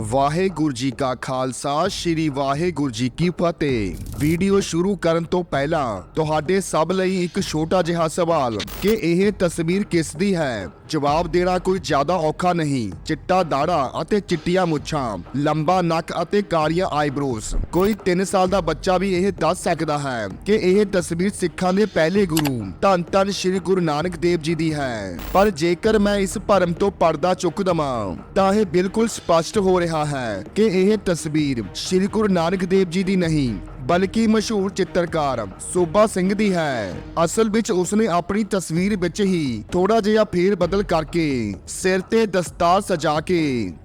ਵਾਹਿਗੁਰੂ ਜੀ ਕਾ ਖਾਲਸਾ, ਸ੍ਰੀ ਵਾਹਿਗੁਰੂ ਜੀ ਕੀ ਫਤਿਹ। ਵੀਡੀਓ ਸ਼ੁਰੂ ਕਰਨ ਤੋਂ ਪਹਿਲਾਂ ਤੁਹਾਡੇ ਸਭ ਲਈ ਇੱਕ ਛੋਟਾ ਜਿਹਾ ਸਵਾਲ, ਕਿ ਇਹ ਤਸਵੀਰ ਕਿਸ ਦੀ ਹੈ? ਜਵਾਬ ਦੇਣਾ ਕੋਈ ਜ਼ਿਆਦਾ ਔਖਾ ਨਹੀਂ। ਚਿੱਟਾ ਦਾੜਾ ਅਤੇ ਚਿੱਟੀਆਂ ਮੁੱਛਾਂ, ਲੰਬਾ ਨੱਕ ਅਤੇ ਕਾਲੀਆਂ ਆਈਬ੍ਰੋਜ਼। ਕੋਈ 3 ਸਾਲ ਦਾ ਬੱਚਾ ਵੀ ਇਹ ਦੱਸ ਸਕਦਾ ਹੈ ਕਿ ਇਹ ਤਸਵੀਰ ਸਿੱਖਾਂ ਦੇ ਪਹਿਲੇ ਗੁਰੂ, ਧੰਨ ਧੰਨ ਸ੍ਰੀ ਗੁਰੂ ਨਾਨਕ ਦੇਵ ਜੀ ਦੀ ਹੈ। ਪਰ ਜੇਕਰ ਮੈਂ ਇਸ ਭਰਮ ਤੋਂ ਪਰਦਾ ਚੁੱਕ ਦਵਾਂ, ਤਾਂ ਇਹ ਬਿਲਕੁਲ ਸਪਸ਼ਟ ਹੋ ਰਿਹਾ ਹੈ ਕਿ ਇਹ ਤਸਵੀਰ ਸ੍ਰੀ ਗੁਰੂ ਨਾਨਕ ਦੇਵ ਜੀ ਦੀ ਨਹੀਂ ਬਲਕਿ ਮਸ਼ਹੂਰ ਚਿੱਤਰਕਾਰ ਸੋਭਾ ਸਿੰਘ ਦੀ ਹੈ। ਅਸਲ ਵਿੱਚ ਉਸਨੇ ਆਪਣੀ ਤਸਵੀਰ ਵਿੱਚ ਹੀ ਥੋੜਾ ਜਿਹਾ ਫੇਰ ਬਦਲ ਕਰਕੇ ਸਿਰ ਤੇ ਦਸਤਾਰ ਸਜਾ ਕੇ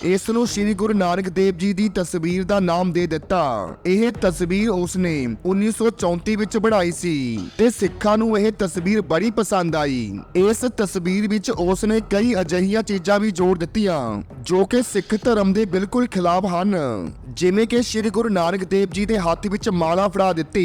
ਇਸ ਨੂੰ ਸ੍ਰੀ ਗੁਰੂ ਨਾਨਕ ਦੇਵ ਜੀ ਦੀ ਤਸਵੀਰ ਦਾ ਨਾਮ ਦੇ ਦਿੱਤਾ। ਇਹ ਤਸਵੀਰ ਉਸਨੇ 1934 ਵਿੱਚ ਬਣਾਈ ਸੀ ਤੇ ਸਿੱਖਾਂ ਨੂੰ ਇਹ ਤਸਵੀਰ ਬੜੀ ਪਸੰਦ ਆਈ। ਇਸ ਤਸਵੀਰ ਵਿੱਚ ਉਸਨੇ ਕਈ ਅਜਿਹੀਆਂ ਚੀਜ਼ਾਂ ਵੀ ਜੋੜ ਦਿੱਤੀਆਂ, ਜੋ ਕਿ ਸਿੱਖ ਧਰਮ ਦੇ ਬਿਲਕੁਲ ਖਿਲਾਫ ਹਨ। ਜਿਵੇਂ ਕਿ ਸ੍ਰੀ ਗੁਰੂ ਨਾਨਕ ਦੇਵ ਜੀ ਦੇ ਹੱਥ ਵਿੱਚ ਮਾਲਾ ਫੜਾ ਦਿੱਤੀ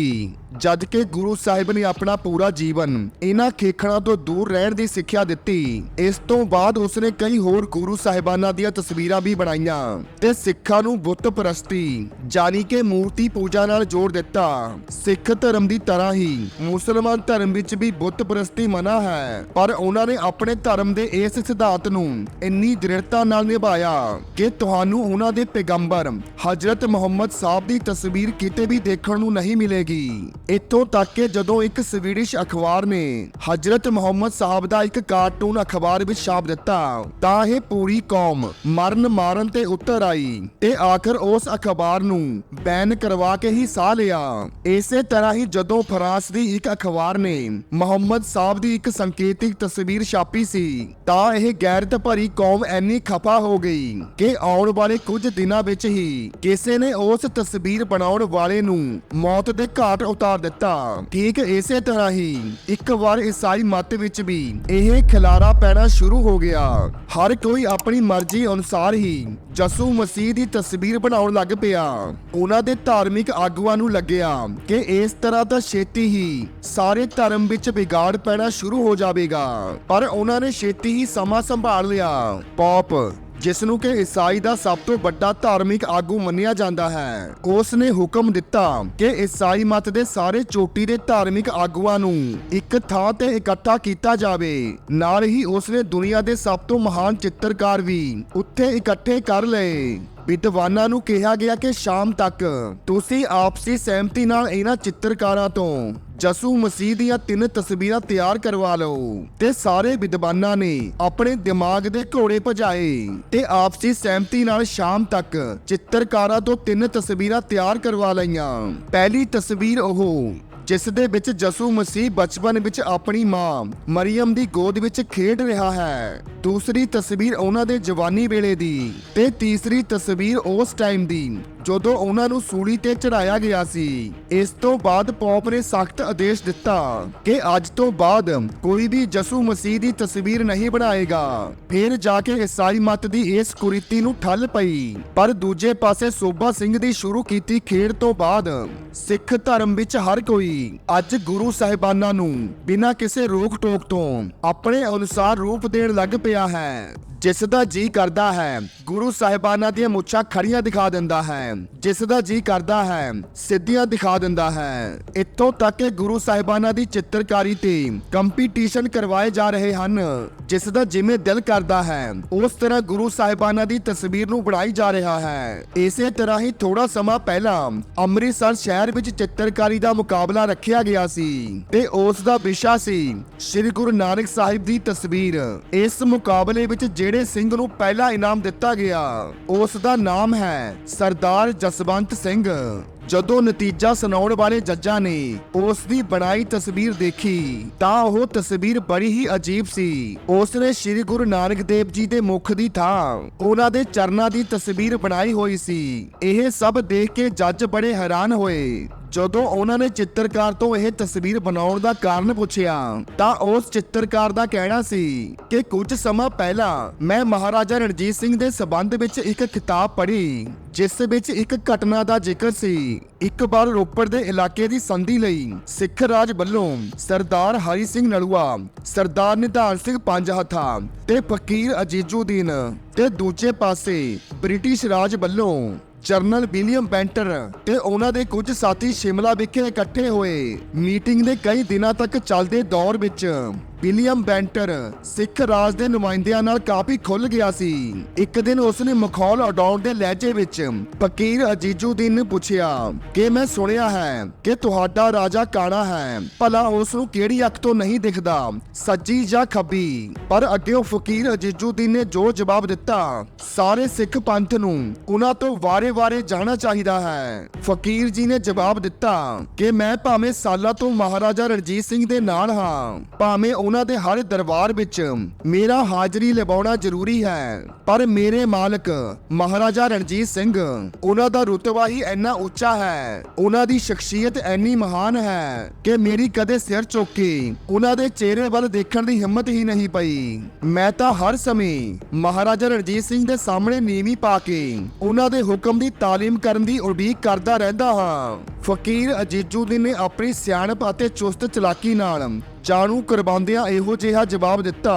ਜਦ ਕਿ ਗੁਰੂ ਸਾਹਿਬ ਨੇ ਆਪਣਾ ਪੂਰਾ ਜੀਵਨ ਇਹਨਾਂ ਖੇਖਣਾ ਤੋਂ ਦੂਰ ਰਹਿਣ ਦੀ ਸਿੱਖਿਆ ਦਿੱਤੀ। ਇਸ ਤੋਂ ਬਾਅਦ ਉਸਨੇ ਕਈ ਹੋਰ ਗੁਰੂ ਸਾਹਿਬਾਨਾਂ ਦੀਆਂ ਤਸਵੀਰਾਂ ਵੀ ਬਣਾਈਆਂ ਤੇ ਸਿੱਖਾਂ ਨੂੰ ਬੁੱਤ ਪ੍ਰਸਤੀ ਜਾਨੀ ਕਿ ਮੂਰਤੀ ਪੂਜਾ ਨਾਲ ਜੋੜ ਦਿੱਤਾ। ਸਿੱਖ ਧਰਮ ਦੀ ਤਰ੍ਹਾਂ ਹੀ ਮੁਸਲਮਾਨ ਧਰਮ ਵਿੱਚ ਵੀ ਬੁੱਤ ਪ੍ਰਸਤੀ ਮਨਾ ਹੈ, ਪਰ ਉਹਨਾਂ ਨੇ ਆਪਣੇ ਧਰਮ ਦੇ ਇਸ ਸਿਧਾਂਤ ਨੂੰ ਇੰਨੀ ਦ੍ਰਿੜਤਾ ਨਾਲ ਨਿਭਾਇਆ ਕਿ ਤੁਹਾਨੂੰ ਉਹਨਾਂ ਦੇ ਪੈਗੰਬਰ ਹਜ਼ਰਤ ਮੁਹੰਮਦ ਸਾਹਿਬ ਦੀ ਤਸਵੀਰ ਕਿਤੇ ਵੀ ਦੇਖਣ ਨੂੰ ਨਹੀਂ ਮਿਲੇਗੀ। ਇੱਥੋਂ ਤੱਕ ਕਿ ਜਦੋਂ ਇੱਕ ਸਵੀਡਿਸ਼ ਅਖਬਾਰ ਨੇ ਹਜ਼ਰਤ ਮੁਹੰਮਦ ਸਾਹਿਬ ਦਾ ਇੱਕ ਕਾਰਟੂਨ ਅਖਬਾਰ ਵਿੱਚ ਛਾਪ ਦਿੱਤਾ, ਤਾਂ ਇਹ ਪੂਰੀ ਕੌਮ ਮਰਨ ਮਾਰਨ ਤੇ ਉਤਰ ਆਈ ਤੇ ਆਖਰ ਉਸ ਅਖਬਾਰ ਨੂੰ ਬੈਨ ਕਰਵਾ ਕੇ ਹੀ ਸਾਹ ਲਿਆ। ਇਸੇ ਤਰ੍ਹਾਂ ਹੀ ਜਦੋਂ ਫਰਾਂਸ ਦੀ ਇੱਕ ਅਖਬਾਰ ਨੇ ਮੁਹੰਮਦ ਸਾਹਿਬ ਦੀ ਇੱਕ ਸੰਕੇਤਿਕ ਤਸਵੀਰ ਛਾਪੀ ਸੀ, ਤਾਂ ਇਹ ਗੈਰਤ ਭਰੀ ਕੌਮ ਐਨੀ ਖਫਾ ਹੋ ਗਈ ਕਿ ਆਉਣ ਵਾਲੇ ਕੁਝ ਦਿਨਾਂ ਵਿੱਚ ਹੀ ਕਿਸੇ ਨੇ ਉਸ ਤਸਵੀਰ ਬਣਾਉਣ ਵਾਲੇ ਨੂੰ ਮੌਤ ਦੇ ਘਾਟ ਉਤਾਰ ਦਿੱਤਾ। ਠੀਕ ਇਸੇ ਤਰ੍ਹਾਂ ਹੀ ਇੱਕ ਵਾਰ ਈਸਾਈ ਮਤ ਵਿੱਚ ਵੀ ਇਹ ਖਿਲਾਰਾ ਪੈਣਾ ਸ਼ੁਰੂ ਹੋ ਗਿਆ। ਹਰ ਕੋਈ ਆਪਣੀ ਮਰਜ਼ੀ ਅਨੁਸਾਰ ਹੀ ਯਸੂ ਮਸੀਹ ਦੀ ਤਸਵੀਰ ਬਣਾਉਣ ਲੱਗ ਪਿਆ। ਉਹਨਾਂ ਦੇ ਧਾਰਮਿਕ ਆਗੂਆਂ ਨੂੰ ਲੱਗਿਆ ਕਿ ਇਸ ਤਰ੍ਹਾਂ ਤਾਂ ਛੇਤੀ ਹੀ ਸਾਰੇ ਧਰਮ ਵਿੱਚ ਵਿਗਾੜ ਪੈਣਾ ਸ਼ੁਰੂ ਹੋ ਜਾਵੇਗਾ। ਪਰ ਉਹਨਾਂ ਨੇ ਛੇਤੀ ਹੀ ਸਮਾਂ ਸੰਭਾਲ ਲਿਆ। ਪੌਪ ਜਿਸ ਨੂੰ ਕਿ ਈਸਾਈ ਦਾ ਸਭ ਤੋਂ ਵੱਡਾ ਧਾਰਮਿਕ ਆਗੂ ਮੰਨਿਆ ਜਾਂਦਾ ਹੈ। ਉਸ ਨੇ ਹੁਕਮ ਦਿੱਤਾ ਕਿ ਈਸਾਈ ਮਤ ਦੇ ਸਾਰੇ ਚੋਟੀ ਦੇ ਧਾਰਮਿਕ ਆਗੂਆਂ ਨੂੰ ਇੱਕ ਥਾਂ ਤੇ ਇਕੱਠਾ ਕੀਤਾ ਜਾਵੇ। ਨਾਲ ਹੀ ਉਸ ਨੇ ਦੁਨੀਆ ਦੇ ਸਭ ਤੋਂ ਮਹਾਨ ਚਿੱਤਰਕਾਰ ਵੀ ਉੱਥੇ ਇਕੱਠੇ ਕਰ ਲਏ। ਵਿਦਵਾਨਾਂ ਨੂੰ ਕਿਹਾ ਗਿਆ ਕਿ ਸ਼ਾਮ ਤੱਕ ਤੁਸੀਂ ਆਪਸੀ ਸਹਿਮਤੀ ਨਾਲ ਇਹਨਾਂ ਚਿੱਤਰਕਾਰਾਂ ਤੋਂ ਯਸੂ ਮਸੀਹ ਦੀਆਂ ਤਿੰਨ ਤਸਵੀਰਾਂ ਤਿਆਰ ਕਰਵਾ ਲਓ ਤੇ ਸਾਰੇ ਵਿਦਵਾਨਾਂ ਨੇ ਆਪਣੇ ਦਿਮਾਗ ਦੇ ਘੋੜੇ ਭਜਾਏ ਤੇ ਆਪਸੀ ਸਹਿਮਤੀ ਨਾਲ ਸ਼ਾਮ ਤੱਕ ਚਿੱਤਰਕਾਰਾਂ ਤੋਂ ਤਿੰਨ ਤਸਵੀਰਾਂ ਤਿਆਰ ਕਰਵਾ ਲਈਆਂ। ਪਹਿਲੀ ਤਸਵੀਰ ਉਹ ਜਿਸ ਦੇ ਵਿੱਚ ਜਸੂ ਮਸੀਹ ਬਚਪਨ ਵਿੱਚ ਆਪਣੀ ਮਾਂ ਮਰੀਮ ਦੀ ਗੋਦ ਵਿੱਚ ਖੇਡ ਰਿਹਾ ਹੈ। ਦੂਸਰੀ ਤਸਵੀਰ ਉਹਨਾਂ ਦੇ ਜਵਾਨੀ ਵੇਲੇ ਦੀ ਤੇ ਤੀਸਰੀ ਤਸਵੀਰ ਉਸ ਟਾਈਮ ਦੀ। ਜਦੋਂ ਉਹਨਾਂ ਨੂੰ ਸੂਲੀ ਤੇ ਚੜਾਇਆ ਗਿਆ ਸੀ। ਇਸ ਤੋਂ ਬਾਅਦ ਪੌਪ ਨੇ ਸਖਤ ਆਦੇਸ਼ ਦਿੱਤਾ ਕਿ ਅੱਜ ਤੋਂ ਬਾਅਦ ਕੋਈ ਵੀ ਯਸੂ ਮਸੀਹ ਦੀ ਤਸਵੀਰ ਨਹੀਂ ਬਣਾਏਗਾ। ਫਿਰ ਜਾ ਕੇ ਈਸਾਈ ਮਤ ਦੀ ਇਸ ਕੁਰੀਤੀ ਨੂੰ ਠੱਲ ਪਈ। ਪਰ ਦੂਜੇ ਪਾਸੇ ਸੋਭਾ ਸਿੰਘ ਦੀ ਸ਼ੁਰੂ ਕੀਤੀ ਖੇਡ ਤੋਂ ਬਾਅਦ ਸਿੱਖ ਧਰਮ ਵਿੱਚ ਹਰ ਕੋਈ ਅੱਜ ਗੁਰੂ ਸਾਹਿਬਾਨਾਂ ਨੂੰ ਬਿਨਾਂ ਕਿਸੇ ਰੋਕ ਟੋਕ ਤੋਂ ਆਪਣੇ ਅਨੁਸਾਰ ਰੂਪ ਦੇਣ ਲੱਗ ਪਿਆ ਹੈ। ਜਿਸ ਦਾ ਜੀ ਕਰਦਾ ਹੈ, ਗੁਰੂ ਸਾਹਿਬਾਨਾਂ ਦੀਆਂ ਮੁੱਛਾਂ ਖੜੀਆਂ ਦਿਖਾ ਦਿੰਦਾ ਹੈ। ਜਿਸ ਦਾ ਜੀ ਕਰਦਾ ਹੈ, ਸਿੱਧੀਆਂ ਦਿਖਾ ਦਿੰਦਾ ਹੈ। ਇੱਥੋਂ ਤੱਕ ਕਿ ਗੁਰੂ ਸਾਹਿਬਾਨਾਂ ਦੀ ਚਿੱਤਰਕਾਰੀ ਤੇ ਕੰਪੀਟੀਸ਼ਨ ਕਰਵਾਏ ਜਾ ਰਹੇ ਹਨ। ਜਿਸ ਦਾ ਜਿਵੇਂ ਦਿਲ ਕਰਦਾ ਹੈ, ਉਸ ਤਰ੍ਹਾਂ ਗੁਰੂ ਸਾਹਿਬਾਨਾਂ ਦੀ ਤਸਵੀਰ ਨੂੰ ਬਣਾਈ ਜਾ ਰਿਹਾ ਹੈ। ਇਸੇ ਤਰ੍ਹਾਂ ਹੀ ਥੋੜਾ ਸਮਾਂ ਪਹਿਲਾਂ ਅੰਮ੍ਰਿਤਸਰ ਸ਼ਹਿਰ ਵਿੱਚ ਚਿੱਤਰਕਾਰੀ ਦਾ ਮੁਕਾਬਲਾ ਰੱਖਿਆ ਗਿਆ ਸੀ ਤੇ ਉਸ ਦਾ ਵਿਸ਼ਾ ਸੀ, ਸ੍ਰੀ ਗੁਰੂ ਨਾਨਕ ਸਾਹਿਬ ਦੀ ਤਸਵੀਰ। ਇਸ ਮੁਕਾਬਲੇ ਵਿੱਚ ਜਿਹੜੇ ਸਿੰਘ ਨੂੰ ਪਹਿਲਾ ਇਨਾਮ ਦਿੱਤਾ ਗਿਆ, ਉਸ ਦਾ ਨਾਮ ਹੈ ਸਰਦਾਰ ਜਸਵੰਤ ਸਿੰਘ। ਜਦੋਂ ਨਤੀਜਾ ਸੁਣਾਉਣ ਵਾਲੇ ਜੱਜਾਂ ਨੇ ਉਸ ਦੀ ਬਣਾਈ ਤਸਵੀਰ ਦੇਖੀ, ਤਾਂ ਉਹ ਤਸਵੀਰ ਬੜੀ ਹੀ ਅਜੀਬ ਸੀ। ਉਸ ਨੇ ਸ੍ਰੀ ਗੁਰੂ ਨਾਨਕ ਦੇਵ ਜੀ ਦੇ ਮੁਖ ਦੀ ਥਾਂ, ਉਹਨਾਂ ਦੇ ਚਰਨਾਂ ਦੀ ਤਸਵੀਰ ਬਣਾਈ ਹੋਈ ਸੀ। ਇਹ ਸਭ ਦੇਖ ਕੇ ਜੱਜ ਬੜੇ ਹੈਰਾਨ ਹੋਏ। ਜਦੋਂ ਉਹਨਾਂ ਨੇ ਚਿੱਤਰਕਾਰ ਤੋਂ ਇਹ ਤਸਵੀਰ ਬਣਾਉਣ ਦਾ ਕਾਰਨ ਪੁੱਛਿਆ, ਤਾਂ ਉਸ ਚਿੱਤਰਕਾਰ ਦਾ ਕਹਿਣਾ ਸੀ ਕਿ ਕੁਝ ਸਮਾਂ ਪਹਿਲਾਂ ਮੈਂ ਮਹਾਰਾਜਾ ਰਣਜੀਤ ਸਿੰਘ ਦੇ ਸਬੰਧ ਵਿੱਚ ਇੱਕ ਕਿਤਾਬ ਪੜ੍ਹੀ, ਜਿਸ ਵਿੱਚ ਇੱਕ ਘਟਨਾ ਦਾ ਜ਼ਿਕਰ ਸੀ। ਇੱਕ ਵਾਰ ਰੋਪੜ ਦੇ ਇਲਾਕੇ ਦੀ ਸੰਧੀ ਲਈ ਸਿੱਖ ਰਾਜ ਵੱਲੋਂ ਸਰਦਾਰ ਹਰੀ ਸਿੰਘ ਨਲੂਆ, ਸਰਦਾਰ ਨਿਧਾਨ ਸਿੰਘ ਪੰਜ ਹੱਥਾ ਤੇ ਫਕੀਰ ਅਜੀਜ਼ੁਦੀਨ ਤੇ ਦੂਜੇ ਪਾਸੇ ਬ੍ਰਿਟਿਸ਼ ਰਾਜ ਵੱਲੋਂ ਜਰਨਲ ਵਿਲੀਅਮ ਬੈਂਟਰ ਤੇ ਉਹਨਾਂ ਦੇ ਕੁਝ ਸਾਥੀ ਸ਼ਿਮਲਾ ਵਿਖੇ ਇਕੱਠੇ ਹੋਏ ਮੀਟਿੰਗ ਦੇ ਕਈ ਦਿਨਾਂ ਤੱਕ ਚੱਲਦੇ ਦੌਰ ਵਿੱਚ। ਵਿਲੀਅਮ ਬੈਂਟਰ ਸਿੱਖ ਰਾਜ ਦੇ ਨੁਮਾਇੰਦਿਆਂ ਨਾਲ ਕਾਫੀ ਖੁੱਲ ਗਿਆ ਸੀ। ਇੱਕ ਦਿਨ ਉਸਨੇ ਮਖੌਲ ਉਡਾਉਣ ਦੇ ਲਹਿਜੇ ਵਿੱਚ ਫਕੀਰ ਅਜੀਜ਼ੁਦੀਨ ਨੂੰ ਪੁੱਛਿਆ, ਕਿ ਮੈਂ ਸੁਣਿਆ ਹੈ ਕਿ ਤੁਹਾਡਾ ਰਾਜਾ ਕਾਣਾ ਹੈ? ਭਲਾ ਉਸ ਨੂੰ ਕਿਹੜੀ ਅੱਖ ਤੋਂ ਨਹੀਂ ਦਿਖਦਾ, ਸੱਜੀ ਜਾਂ ਖੱਬੀ? ਪਰ ਅੱਗੇੋਂ ਫਕੀਰ ਅਜੀਜ਼ੁਦੀਨ ਨੇ ਜੋ ਜਵਾਬ ਦਿੱਤਾ, ਸਾਰੇ ਸਿੱਖ ਪੰਥ ਨੂੰ ਉਹਨਾਂ ਤੋਂ ਵਾਰੇ-ਵਾਰੇ ਜਾਣਾ ਚਾਹੀਦਾ ਹੈ। ਫਕੀਰ ਜੀ ਨੇ ਜਵਾਬ ਦਿੱਤਾ, ਕਿ ਮੈਂ ਭਾਵੇਂ ਸਾਲਾਂ ਤੋਂ ਮਹਾਰਾਜਾ ਰਣਜੀਤ ਸਿੰਘ ਦੇ ਨਾਲ ਹਾਂ, ਭਾਵੇਂ ਉਹਨਾਂ ਦੇ ਹਰ ਦਰਬਾਰ ਵਿੱਚ ਮੇਰਾ ਹਾਜ਼ਰੀ ਲਵਾਉਣਾ ਜ਼ਰੂਰੀ ਹੈ। ਪਰ ਮੇਰੇ ਮਾਲਕ ਮਹਾਰਾਜਾ ਰਣਜੀਤ ਸਿੰਘ, ਉਹਨਾਂ ਦਾ ਰੁਤਬਾ ਹੀ ਇੰਨਾ ਉੱਚਾ ਹੈ। ਉਹਨਾਂ ਦੀ ਸ਼ਖਸੀਅਤ ਇੰਨੀ ਮਹਾਨ ਹੈ ਕਿ ਮੇਰੀ ਕਦੇ ਸਿਰ ਚੁੱਕ ਕੇ ਉਹਨਾਂ ਦੇ ਚਿਹਰੇ ਵੱਲ ਦੇਖਣ ਦੀ ਹਿੰਮਤ ਹੀ ਨਹੀਂ ਪਈ। ਮੈਂ ਤਾਂ ਹਰ ਸਮੇਂ ਮਹਾਰਾਜਾ ਰਣਜੀਤ ਸਿੰਘ ਦੇ ਸਾਹਮਣੇ ਨੀਵੀਂ ਪਾ ਕੇ ਉਹਨਾਂ ਦੇ ਹੁਕਮ ਦੀ ਤਾਲੀਮ ਕਰਨ ਦੀ ਉਡੀਕ ਕਰਦਾ ਰਹਿੰਦਾ ਹਾਂ। ਫਕੀਰ ਅਜੀਜ਼ੁਦੀਨ ਨੇ ਆਪਣੀ ਸਿਆਣਪ ਅਤੇ ਚੁਸਤ ਚਲਾਕੀ ਨਾਲ ਜਾਣੂ ਕਰਵਾਉਂਦਿਆਂ ਇਹੋ ਜਿਹਾ ਜਵਾਬ ਦਿੱਤਾ।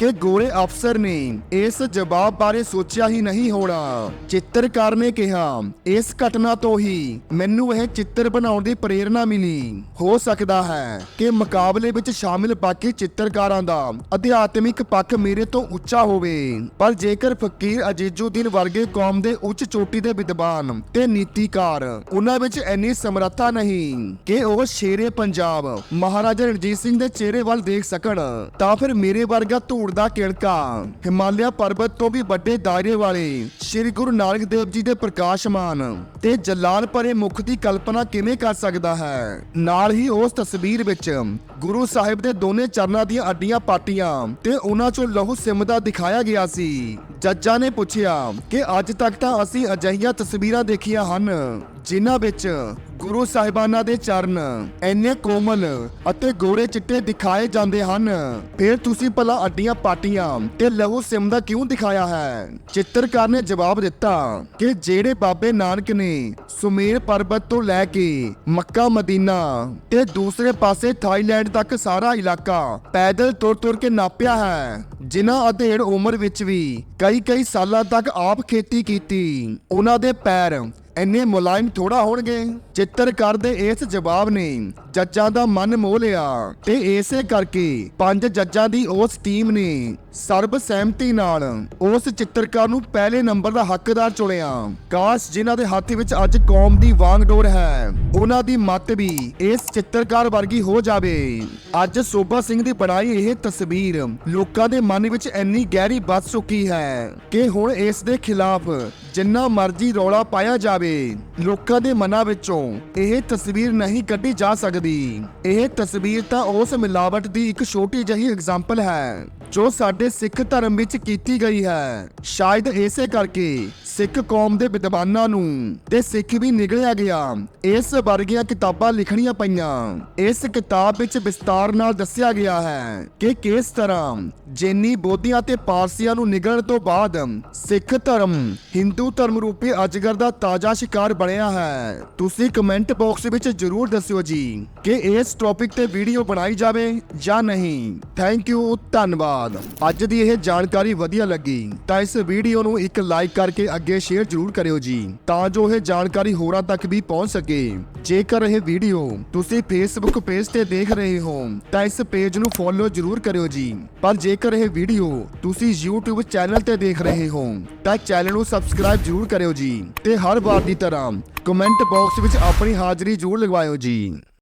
ਕਿ ਗੋਰੇ ਅਫਸਰ ਨੇ ਇਸ ਜਵਾਬ ਬਾਰੇ ਸੋਚਿਆ ਹੀ ਨਹੀਂ ਹੋਣਾ। ਚਿੱਤਰਕਾਰ ਨੇ ਕਿਹਾ, ਇਸ ਘਟਨਾ ਤੋਂ ਹੀ ਮੈਨੂੰ ਇਹ ਚਿੱਤਰ ਬਣਾਉਣ ਦੀ ਪ੍ਰੇਰਣਾ ਮਿਲੀ। ਹੋ ਸਕਦਾ ਹੈ ਕਿ ਮੁਕਾਬਲੇ ਵਿੱਚ ਸ਼ਾਮਿਲ ਬਾਕੀ ਚਿੱਤਰਕਾਰਾਂ ਦਾ ਅਧਿਆਤਮਿਕ ਪੱਖ ਮੇਰੇ ਤੋਂ ਉੱਚਾ ਹੋਵੇ। ਪਰ ਜੇਕਰ ਫਕੀਰ ਅਜੀਜ਼ੁਦੀਨ ਵਰਗੇ ਕੌਮ ਦੇ ਉੱਚ ਚੋਟੀ ਦੇ ਵਿਦਵਾਨ ਤੇ ਨੀਤੀਕਾਰ ਉਹਨਾਂ ਵਿੱਚ ਇੰਨੀ ਸਮਰੱਥਾ ਨਹੀਂ ਕਿ ਉਹ ਸ਼ੇਰੇ ਪੰਜਾਬ ਮਹਾਰਾਜਾ ਰਣਜੀਤ ਸਿੰਘ ਦੇ ਚਿਹਰੇ ਵੱਲ ਦੇਖ ਸਕਣ, ਤਾਂ ਫਿਰ ਮੇਰੇ ਵਰਗਾ ਧੂੜ ਦਾ ਕਿਣਕਾ ਹਿਮਾਲਿਆ ਪਰਬਤ ਤੋਂ ਵੀ ਵੱਡੇ ਦਾਇਰੇ ਵਾਲੇ ਸ੍ਰੀ ਗੁਰੂ ਨਾਨਕ ਦੇਵ ਜੀ ਦੇ ਪ੍ਰਕਾਸ਼ਮਾਨ ਤੇ ਜਲਾਲ ਭਰੇ ਮੁਖ ਦੀ ਕਲਪਨਾ ਕਿਵੇਂ ਕਰ ਸਕਦਾ ਹੈ? ਨਾਲ ਹੀ ਉਸ ਤਸਵੀਰ ਵਿੱਚ ਗੁਰੂ ਸਾਹਿਬ ਦੇ ਦੋਨੇ ਚਰਨਾਂ ਦੀਆਂ ਅੱਡੀਆਂ ਪਾਟੀਆਂ ਤੇ ਉਹਨਾਂ ਚੋਂ ਲਹੂ ਸਿਮਦਾ ਦਿਖਾਇਆ ਗਿਆ ਸੀ। ਜੱਜਾਂ ਨੇ ਪੁੱਛਿਆ ਕਿ ਅੱਜ ਤੱਕ ਤਾਂ ਅਸੀਂ ਅਜਿਹੀਆਂ ਤਸਵੀਰਾਂ ਦੇਖੀਆਂ ਹਨ, ਜਿਨ੍ਹਾਂ ਵਿੱਚ ਗੁਰੂ ਸਾਹਿਬਾਨਾਂ ਦੇ ਚਰਨ। ਇੰਨੇ ਕੋਮਲ ਅਤੇ ਗੋਰੇ ਚਿੱਟੇ ਦਿਖਾਏ ਜਾਂਦੇ ਹਨ। ਫਿਰ ਤੁਸੀਂ ਭਲਾ ਅੱਡੀਆਂ ਪਾਟੀਆਂ ਤੇ ਲਹੂ ਸਿਮਦਾ ਕਿਉਂ ਦਿਖਾਇਆ ਹੈ? ਚਿੱਤਰਕਾਰ ਨੇ ਜਵਾਬ ਦਿੱਤਾ ਕਿ ਜਿਹੜੇ ਬਾਬੇ ਨਾਨਕ ਨੇ ਸੁਮੇਰ ਪਰਬਤ ਤੋਂ ਲੈ ਕੇ ਮੱਕਾ, ਮਦੀਨਾ ਤੇ ਦੂਸਰੇ ਪਾਸੇ ਥਾਈਲੈਂਡ ਤੱਕ ਸਾਰਾ ਇਲਾਕਾ ਪੈਦਲ ਤੁਰ ਤੁਰ ਕੇ ਨਾਪਿਆ ਹੈ। ਜਿਨ੍ਹਾਂ ਅਧੇੜ ਉਮਰ ਵਿੱਚ ਵੀ ਕਈ ਕਈ ਸਾਲਾਂ ਤੱਕ ਆਪ ਖੇਤੀ ਕੀਤੀ, ਉਹਨਾਂ ਦੇ ਪੈਰ ਇੰਨੇ ਮੁਲਾਇਮ ਥੋੜਾ ਹੋਣਗੇ। ਚਿੱਤਰਕਾਰ ਦੇ ਇਸ ਜਵਾਬ ਨੇ ਜੱਜਾਂ ਦਾ ਮਨ ਮੋਹ ਲਿਆ ਤੇ ਇਸੇ ਕਰਕੇ ਪੰਜ ਜੱਜਾਂ ਦੀ ਉਸ ਟੀਮ ਨੇ ਸਰਬ ਸਹਿਮਤੀ ਨਾਲ ਉਸ ਚਿੱਤਰਕਾਰ ਨੂੰ ਪਹਿਲੇ ਨੰਬਰ ਦਾ ਹੱਕਦਾਰ ਚੁਣਿਆ। ਕਾਸ਼ ਜਿਨ੍ਹਾਂ ਦੇ ਹੱਥ ਵਿੱਚ ਅੱਜ ਕੌਮ ਦੀ ਵਾਂਗਡੋਰ ਹੈ, ਉਹਨਾਂ ਦੀ ਮੱਤ ਵੀ ਇਸ ਚਿੱਤਰਕਾਰ ਵਰਗੀ ਹੋ ਜਾਵੇ। ਅੱਜ ਸੋਭਾ ਸਿੰਘ ਦੀ ਬਣਾਈ ਇਹ ਤਸਵੀਰ ਲੋਕਾਂ ਦੇ ਮਨ ਵਿੱਚ ਇੰਨੀ ਗਹਿਰੀ ਵੱਸ ਚੁੱਕੀ ਹੈ ਕਿ ਹੁਣ ਇਸ ਦੇ ਖਿਲਾਫ ਜਿੰਨਾ ਮਰਜ਼ੀ ਰੌਲਾ ਪਾਇਆ ਜਾਵੇ, ਲੋਕਾਂ ਦੇ ਮਨਾਂ ਵਿੱਚੋਂ ਇਹ ਤਸਵੀਰ ਨਹੀਂ ਕੱਢੀ ਜਾ ਸਕਦੀ। ਇਹ ਤਸਵੀਰ ਤਾਂ ਉਸ ਮਿਲਾਵਟ ਦੀ ਇੱਕ ਛੋਟੀ ਜਿਹੀ ਐਗਜ਼ਾਮਪਲ ਹੈ, ਜੋ ਸਾਡੇ ਸਿੱਖ ਧਰਮ ਵਿੱਚ ਕੀਤੀ ਗਈ ਹੈ। ਸ਼ਾਇਦ ਇਸੇ ਕਰਕੇ ਸਿੱਖ ਕੌਮ ਦੇ ਵਿਦਵਾਨਾਂ ਨੂੰ ਤੇ ਸਿੱਖ ਵੀ ਨਿਗਲਿਆ ਗਿਆ। ਇਸ ਵਰਗੀਆਂ ਕਿਤਾਬਾਂ ਲਿਖਣੀਆਂ ਪਈਆਂ। ਇਸ ਕਿਤਾਬ ਵਿੱਚ ਵਿਸਤਾਰ ਨਾਲ ਦੱਸਿਆ ਗਿਆ ਹੈ ਕਿ ਕਿਸ ਤਰ੍ਹਾਂ ਜੈਨੀ ਬੋਧੀਆਂ ਤੇ ਪਾਰਸੀਆਂ ਨੂੰ ਨਿਗਲਣ ਤੋਂ ਬਾਅਦ ਸਿੱਖ ਧਰਮ ਹਿੰਦੂ ਧਰਮ ਰੂਪੀ ਅਜਗਰ ਦਾ ਤਾਜ਼ਾ ਸ਼ਿਕਾਰ ਬਣਿਆ ਹੈ। ਤੁਸੀਂ ਕਮੈਂਟ ਬਾਕਸ ਵਿੱਚ ਜਰੂਰ ਦੱਸਿਓ ਜੀ ਕਿ ਇਸ ਟੌਪਿਕ ਤੇ ਵੀਡੀਓ ਬਣਾਈ ਜਾਵੇ ਜਾਂ ਨਹੀਂ। ਥੈਂਕ ਯੂ ਧੰਨਵਾਦ। ਅੱਜ ਦੀ ਇਹ ਜਾਣਕਾਰੀ ਵਧੀਆ ਲੱਗੀ ਤਾਂ ਇਸ ਵੀਡੀਓ ਨੂੰ ਇੱਕ ਲਾਈਕ ਕਰਕੇ ਅੱਗੇ ਸ਼ੇਅਰ ਜਰੂਰ ਕਰਿਓ ਜੀ, ਤਾਂ ਜੋ ਇਹ ਜਾਣਕਾਰੀ ਹੋਰਾਂ ਤੱਕ ਵੀ ਪਹੁੰਚ ਸਕੇ। ਜੇਕਰ ਇਹ ਵੀਡੀਓ ਤੁਸੀਂ ਫੇਸਬੁੱਕ ਪੇਜ ਤੇ ਦੇਖ ਰਹੇ ਹੋ, ਤਾਂ ਇਸ ਪੇਜ ਨੂੰ ਫੋਲੋ ਜਰੂਰ ਕਰਿਓ ਜੀ। ਪਰ ਜੇਕਰ ਇਹ ਵੀਡੀਓ ਤੁਸੀਂ YouTube ਚੈਨਲ ਤੇ ਦੇਖ ਰਹੇ ਹੋ, ਤਾਂ ਚੈਨਲ ਨੂੰ ਸਬਸਕ੍ਰਾਈਬ ਜਰੂਰ ਕਰਿਓ ਜੀ। ਤੇ ਹਰ ਵਾਰ ਦੀ ਤਰ੍ਹਾਂ ਕਮੈਂਟ ਬਾਕਸ ਵਿੱਚ ਆਪਣੀ ਹਾਜ਼ਰੀ ਜਰੂਰ ਲਗਵਾਇਓ ਜੀ।